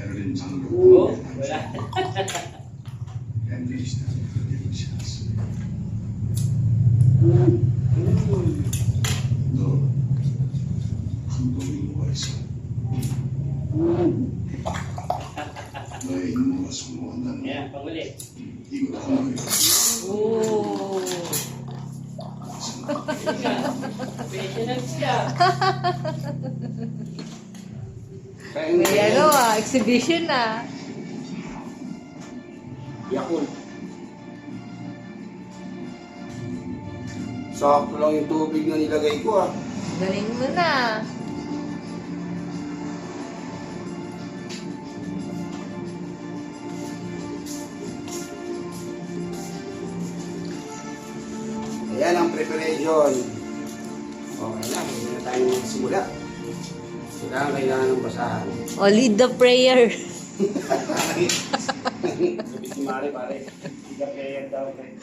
Berlin tango. Oo, wala. Endlichsten Lebensschatz. Doğru. Domingo Oysa. May inuwas mo ang dami. Ayan, panguli. Ikot ko mo yun. Oh. Professional siya. May ano ah, exhibition ah. Yakult. Sakto lang yung tubig na nilagay ko ah. Galing mo na. Ayan ang preparation. Okay na, hindi na tayo magsimula. Kailangan kailangan ng basahan. O, lead the prayer. Sabi si Mare, pare. Hindi ka player daw. pre.